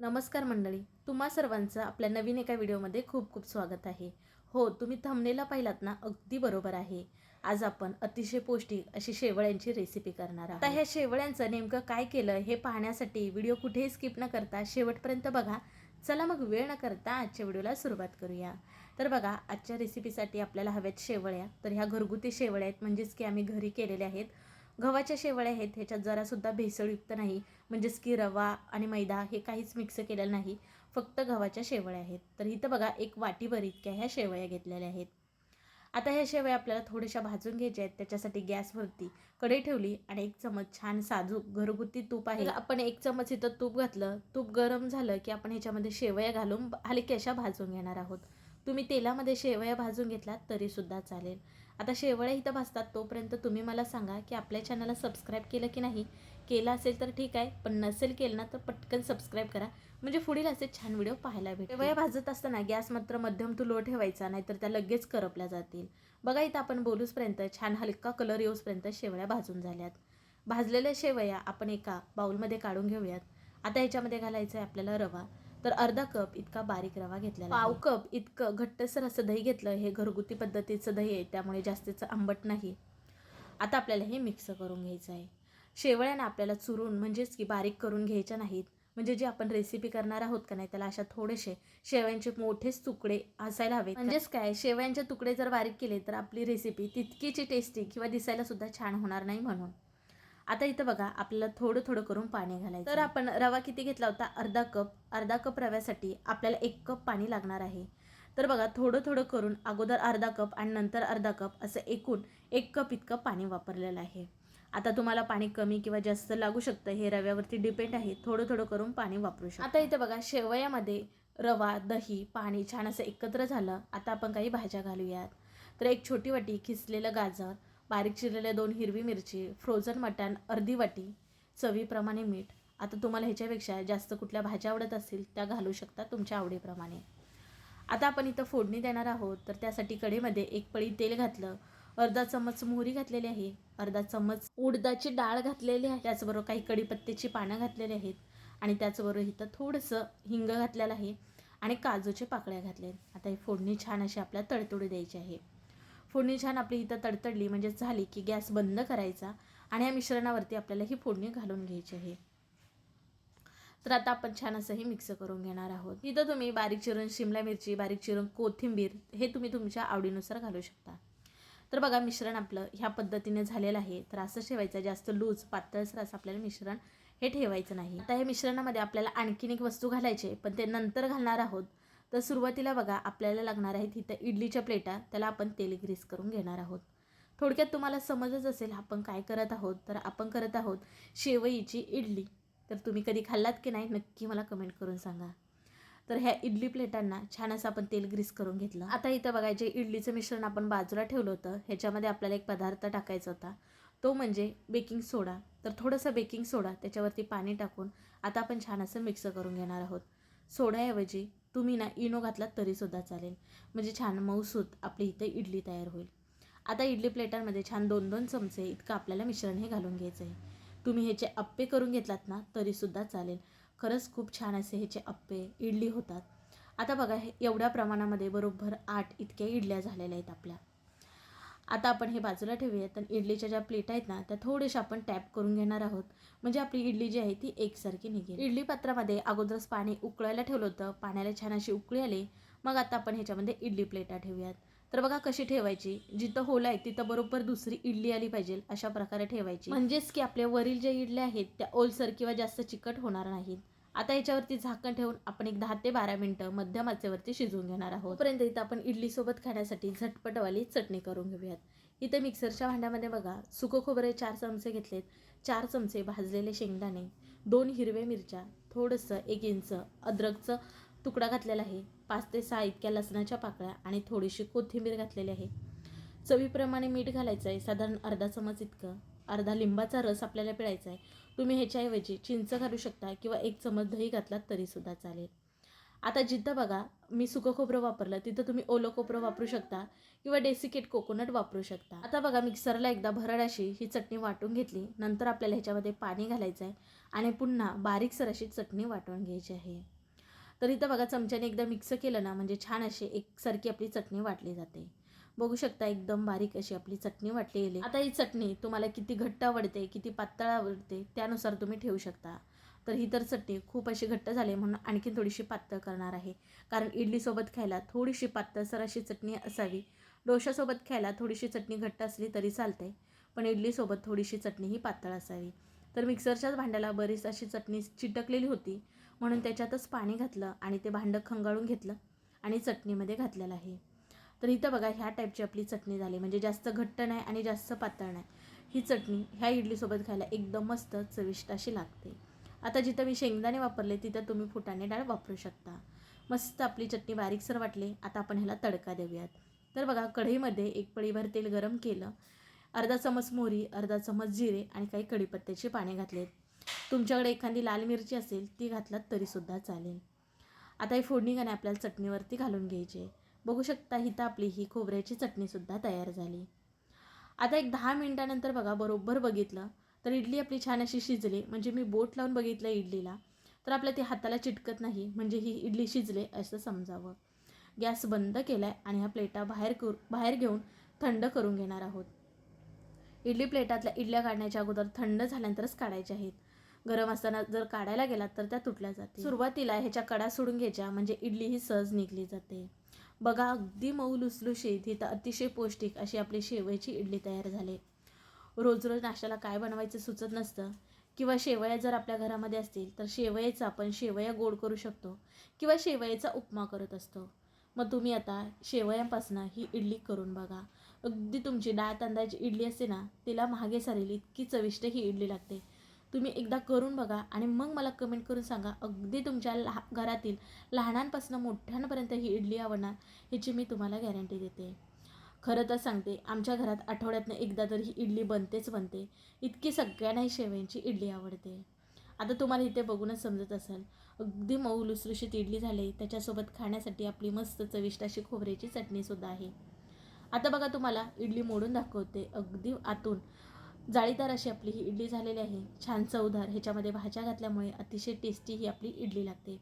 नमस्कार मंडळी तुम्हा सर्वांचं आपल्या नवीन एका व्हिडिओमध्ये खूप खूप स्वागत आहे. हो तुम्ही थंबनेला पाहिलात ना अगदी बरोबर आहे. आज आपण अतिशय पौष्टिक अशी शेवळ्यांची रेसिपी करणार आहोत. आता ह्या शेवळ्यांचं नेमकं काय केलं हे पाहण्यासाठी व्हिडिओ कुठेही स्किप न करता शेवटपर्यंत बघा. चला मग वेळ न करता आजच्या व्हिडिओला सुरुवात करूया. तर बघा आजच्या रेसिपीसाठी आपल्याला हव्यात शेवळ्या. तर ह्या घरगुती शेवळ्या आहेत म्हणजेच की आम्ही घरी केलेल्या आहेत. गव्हाच्या शेवळ्या आहेत ह्याच्यात जरासुद्धा भेसळयुक्त नाही. म्हणजेच की रवा आणि मैदा हे काहीच मिक्स केलेलं नाही. फक्त गव्हाच्या शेवळ्या आहेत. तर इथं बघा एक वाटीभर इतक्या ह्या शेवया घेतलेल्या आहेत. आता ह्या शेवया आपल्याला थोड्याशा भाजून घ्यायच्या आहेत. त्याच्यासाठी गॅसवरती कढई ठेवली आणि एक चमच छान साजूक घरगुती तूप आहे. आपण एक चमच इथं तूप घातलं. तूप गरम झालं की आपण ह्याच्यामध्ये शेवया घालून हलक्याशा भाजून घेणार आहोत. तुम्ही तेलामध्ये शेवया भाजून घेतलात तरीसुद्धा चालेल. आता शेवळ्या इथं भाजतात तोपर्यंत तुम्ही मला सांगा की आपल्या चॅनलला सबस्क्राईब केलं की नाही? केलं असेल तर ठीक आहे पण नसेल केलं ना तर पटकन सबस्क्राईब करा. म्हणजे पुढील असे छान व्हिडिओ पाहायला भेटते शेवया भाजत असताना गॅस मात्र मध्यम तू लो ठेवायचा नाहीतर त्या लगेच करपल्या जातील. बघा इथं आपण बोलूसपर्यंत छान हलका कलर येऊसपर्यंत शेवळ्या भाजून झाल्यात. भाजलेल्या शेवया आपण एका बाऊलमध्ये काढून घेऊयात. आता ह्याच्यामध्ये घालायचं आहे आपल्याला रवा. तर अर्धा कप इतका बारीक रवा घेतलेला पाव कप इतकं घट्टसर असं दही घेतलं हे घरगुती पद्धतीचं दही आहे त्यामुळे जास्तीचं आंबट नाही. आता आपल्याला हे मिक्स करून घ्यायचं आहे. शेवळ्यानं आपल्याला चुरून म्हणजेच की बारीक करून घ्यायच्या नाहीत म्हणजे जे आपण रेसिपी करणार आहोत का नाही त्याला अशा थोडेसे शेवयांचे मोठेच तुकडे असायला हवे म्हणजेच काय शेवयांचे तुकडे जर बारीक केले तर आपली रेसिपी तितकीची टेस्टी किंवा दिसायला सुद्धा छान होणार नाही म्हणून. आता इथं बघा आपल्याला थोडं थोडं करून पाणी घालायचं तर आपण रवा किती घेतला होता? अर्धा कप. अर्धा कप रव्यासाठी आपल्याला एक कप पाणी लागणार आहे. तर बघा थोडं थोडं करून अगोदर अर्धा कप आणि नंतर अर्धा कप असं एकूण एक कप इतकं पाणी वापरलेलं आहे. आता तुम्हाला पाणी कमी किंवा जास्त लागू शकतं हे रव्यावरती डिपेंड आहे. थोडं थोडं करून पाणी वापरू शकतो. आता इथं बघा शेवयामध्ये रवा दही पाणी छान असं एकत्र झालं. आता आपण काही भाज्या घालूयात. तर एक छोटी वाटी खिसलेलं गाजर बारीक चिरलेल्या दोन हिरवी मिरची फ्रोझन मटण अर्धी वाटी चवीप्रमाणे मीठ. आता तुम्हाला ह्याच्यापेक्षा जास्त कुठल्या भाज्या आवडत असतील त्या घालू शकता तुमच्या आवडीप्रमाणे. आता आपण इथं फोडणी देणार आहोत तर त्यासाठी कडेमध्ये एक पळी तेल घातलं. अर्धा चमच मोहरी घातलेली आहे. अर्धा चमच उडदाची डाळ घातलेली आहे. त्याचबरोबर काही कढीपत्त्याची पानं घातलेली आहेत. आणि त्याचबरोबर इथं थोडंसं हिंग घातलेलं आहे. आणि काजूचे पाकळ्या घातल्या आहेत आता ही फोडणी छान अशी आपल्याला तडतोडी द्यायची आहे. फोडणी छान आपली इथं तडतडली म्हणजे झाली की गॅस बंद करायचा आणि या मिश्रणावरती आपल्याला ही फोडणी घालून घ्यायची आहे. तर आता आपण छान असं हे मिक्स करून घेणार आहोत. इथं तुम्ही बारीक चिरून शिमला मिरची बारीक चिरून कोथिंबीर हे तुम्ही तुमच्या आवडीनुसार घालू शकता. तर बघा मिश्रण आपलं ह्या पद्धतीने झालेलं आहे. तर असं ठेवायचं जास्त लूज पातळसर असं आपल्याला मिश्रण हे ठेवायचं नाही. आता हे मिश्रणामध्ये आपल्याला आणखीन एक वस्तू घालायची पण ते नंतर घालणार आहोत. तर सुरुवातीला बघा आपल्याला लागणार आहेत इथं इडलीच्या प्लेटा. त्याला आपण तेल ग्रीस करून घेणार आहोत. थोडक्यात तुम्हाला समजच असेल आपण काय करत आहोत? तर आपण करत आहोत शेवईची इडली. तर तुम्ही कधी खाल्लात की नाही नक्की मला कमेंट करून सांगा. तर ह्या इडली प्लेटांना छान असं आपण तेल ग्रीस करून घेतलं. आता इथं बघा जे इडलीचं मिश्रण आपण बाजूला ठेवलं होतं ह्याच्यामध्ये आपल्याला एक पदार्थ टाकायचा होता. तो म्हणजे बेकिंग सोडा. तर थोडंसं बेकिंग सोडा त्याच्यावरती पाणी टाकून आता आपण छान असं मिक्स करून घेणार आहोत. सोड्याऐवजी तुम्ही ना इनो घातलात तरीसुद्धा चालेल. म्हणजे छान मऊसूत आपली इथे इडली तयार होईल. आता इडली प्लेटांमध्ये छान दोन दोन चमचे इतकं आपल्याला मिश्रण हे घालून घ्यायचं आहे. तुम्ही ह्याचे अप्पे करून घेतलात ना तरीसुद्धा चालेल. खरंच खूप छान असे ह्याचे अप्पे इडली होतात. आता बघा हे एवढ्या प्रमाणामध्ये बरोबर आठ इतक्या इडल्या झालेल्या आहेत आपल्या. आता आपण हे बाजूला ठेवूयात आणि इडलीच्या ज्या प्लेट आहेत ना त्या थोड्याशा आपण टॅप करून घेणार आहोत. म्हणजे आपली इडली जी आहे ती एकसारखी निघेल. इडली पात्रामध्ये अगोदरच पाणी उकळायला ठेवलं होतं. पाण्याला छान अशी उकळी आली. मग आता आपण ह्याच्यामध्ये इडली प्लेटा ठेवूयात. तर बघा कशी ठेवायची. जिथं होल आहे तिथं बरोबर दुसरी इडली आली पाहिजे अशा प्रकारे ठेवायची. म्हणजेच की आपल्या वरील ज्या इडल्या आहेत त्या ओलसर किंवा जास्त चिकट होणार नाहीत. आता याच्यावरती झाकण ठेवून आपण एक दहा ते बारा मिनटं मध्यम आचेवरती शिजवून घेणार आहोत. तोपर्यंत इथं आपण इडलीसोबत खाण्यासाठी झटपटवाली चटणी करून घेऊयात. इथं मिक्सरच्या भांड्यामध्ये बघा सुकं खोबरे चार चमचे घेतलेत. चार चमचे भाजलेले शेंगदाणे दोन हिरव्या मिरच्या थोडंसं एक इंच अद्रकचं तुकडा घातलेला आहे पाच ते सहा इतक्या लसणाच्या पाकळ्या आणि थोडीशी कोथिंबीर घातलेली आहे. चवीप्रमाणे मीठ घालायचं आहे साधारण अर्धा चमच इतकं. अर्धा लिंबाचा रस आपल्याला पिळायचा आहे. तुम्ही ह्याच्याऐवजी चिंच घालू शकता किंवा एक चमच दही घातलात तरीसुद्धा चालेल. आता जिथं बघा मी सुकं खोबरं वापरलं तिथं तुम्ही ओलं खोबरं वापरू शकता किंवा डेसिकेट कोकोनट वापरू शकता. आता बघा मिक्सरला एकदा भरड अशी ही चटणी वाटून घेतली नंतर आपल्याला ह्याच्यामध्ये पाणी घालायचं आहे आणि पुन्हा बारीकसर अशी चटणी वाटून घ्यायची आहे. तर इथं बघा चमच्याने एकदा मिक्स केलं ना म्हणजे छान अशी एकसारखी आपली चटणी वाटली जाते. बघू शकता एकदम बारीक अशी आपली चटणी वाटली गेली आता ही चटणी तुम्हाला किती घट्ट आवडते किती पातळ आवडते त्यानुसार तुम्ही ठेवू शकता. तर ही तर चटणी खूप अशी घट्ट झाली म्हणून आणखीन थोडीशी पातळ करणार आहे. कारण इडलीसोबत खायला थोडीशी पातळसर अशी चटणी असावी डोशासोबत खायला थोडीशी चटणी घट्ट असली तरी चालते पण इडलीसोबत थोडीशी चटणी ही पातळ असावी. तर मिक्सरच्याच भांड्याला बरीच अशी चटणी चिटकलेली होती म्हणून त्याच्यातच पाणी घातलं आणि ते भांडं खंगाळून घेतलं आणि चटणीमध्ये घातलेलं आहे. तर इथं बघा ह्या टाईपची आपली चटणी झाली. म्हणजे जास्त घट्ट नाही आणि जास्त पातळ नाही. ही चटणी ह्या इडलीसोबत खायला एकदम मस्त चविष्ट अशी लागते. आता जिथं मी शेंगदाणे वापरले तिथं तुम्ही फुटाणे डाळ वापरू शकता. मस्त आपली चटणी बारीकसर वाटली. आता आपण ह्याला तडका देऊयात. तर बघा कढईमध्ये एक पळीभर तेल गरम केलं. अर्धा चमच मोहरी अर्धा चमच जिरे आणि काही कढीपत्त्याची पाने घातलेत. तुमच्याकडे एखादी लाल मिरची असेल ती घातलात तरीसुद्धा चालेल. आता ही फोडणी गाणे आपल्याला चटणीवरती घालून घ्यायची आहे. बघू शकता इथं आपली ही खोबऱ्याची चटणीसुद्धा तयार झाली. आता एक दहा मिनटानंतर बघा बरोबर बघितलं तर इडली आपली छान अशी शिजली. म्हणजे मी बोट लावून बघितलं इडलीला. तर आपल्या ती हाताला चिटकत नाही म्हणजे ही इडली शिजले असं समजावं. गॅस बंद केला आहे आणि ह्या प्लेटा बाहेर कर बाहेर घेऊन थंड करून घेणार आहोत. इडली प्लेटातल्या इडल्या काढण्याच्या अगोदर थंड झाल्यानंतरच काढायच्या आहेत. गरम असताना जर काढायला गेलात तर त्या तुटल्या जाते सुरुवातीला ह्याच्या कडा सोडून घ्यायच्या म्हणजे इडली ही सहज निघली जाते. बघा अगदी मऊ लुसलुशीत ही तर अतिशय पौष्टिक अशी आपली शेवयाची इडली तयार झाली. रोज रोज नाश्त्याला काय बनवायचं सुचत नसतं. किंवा शेवया जर आपल्या घरामध्ये असतील तर शेवयाचं आपण शेवया गोड करू शकतो किंवा शेवयाचा उपमा करत असतो. मग तुम्ही आता शेवयांपासून ही इडली करून बघा. अगदी तुमची डाळ तांदळाची इडली असते ना तिला मागे सारेल इतकी चविष्ट ही इडली लागते. तुम्ही एकदा करून बघा आणि मग मला कमेंट करून सांगा. अगदी तुमच्या लहा घरातील लहानांपासून मोठ्यांपर्यंत ही इडली आवडणार ह्याची मी तुम्हाला गॅरंटी देते. खरं तर सांगते आमच्या घरात आठवड्यातनं एकदा तर ही इडली बनतेच बनते. इतकी सगळ्यांना ही शेवयांची इडली आवडते. आता तुम्हाला इथे बघूनच समजत असेल अगदी मऊ लुसलुशीत इडली झाली त्याच्यासोबत खाण्यासाठी आपली मस्त चविष्ट अशी खोबऱ्याची चटणीसुद्धा आहे. आता बघा तुम्हाला इडली मोडून दाखवते अगदी आतून. जाळीदार अशी आपली ही इडली झालेली आहे. छान चवदार ह्याच्यामध्ये भाज्या घातल्यामुळे अतिशय टेस्टी ही आपली इडली लागते.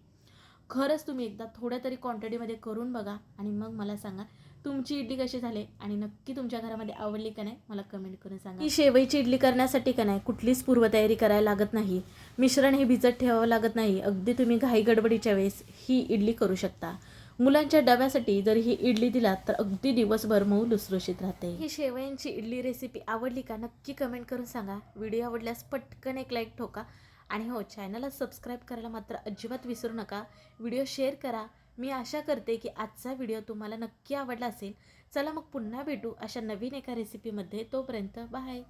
खरंच तुम्ही एकदा थोड्या तरी क्वांटिटीमध्ये करून बघा आणि मग मला सांगा तुमची इडली कशी झाली आणि नक्की तुमच्या घरामध्ये आवडली का नाही मला कमेंट करून सांगा. ही शेवईची इडली करण्यासाठी का नाही? कुठलीच पूर्वतयारी करायला लागत नाही. मिश्रण हे भिजत ठेवावं लागत नाही. अगदी तुम्ही घाई गडबडीच्या वेळेस ही इडली करू शकता. मुलांच्या डब्यासाठी जर ही इडली दिलात तर अगदी दिवसभर मऊ लुसलुशीत राहते. ही शेवयांची इडली रेसिपी आवडली का नक्की कमेंट करून सांगा. व्हिडिओ आवडल्यास पटकन एक लाईक ठोका. आणि हो चॅनलला सबस्क्राईब करायला मात्र अजिबात विसरू नका. व्हिडिओ शेअर करा. मी आशा करते की आजचा व्हिडिओ तुम्हाला नक्की आवडला असेल. चला मग पुन्हा भेटू अशा नवीन एका रेसिपीमध्ये तोपर्यंत बाय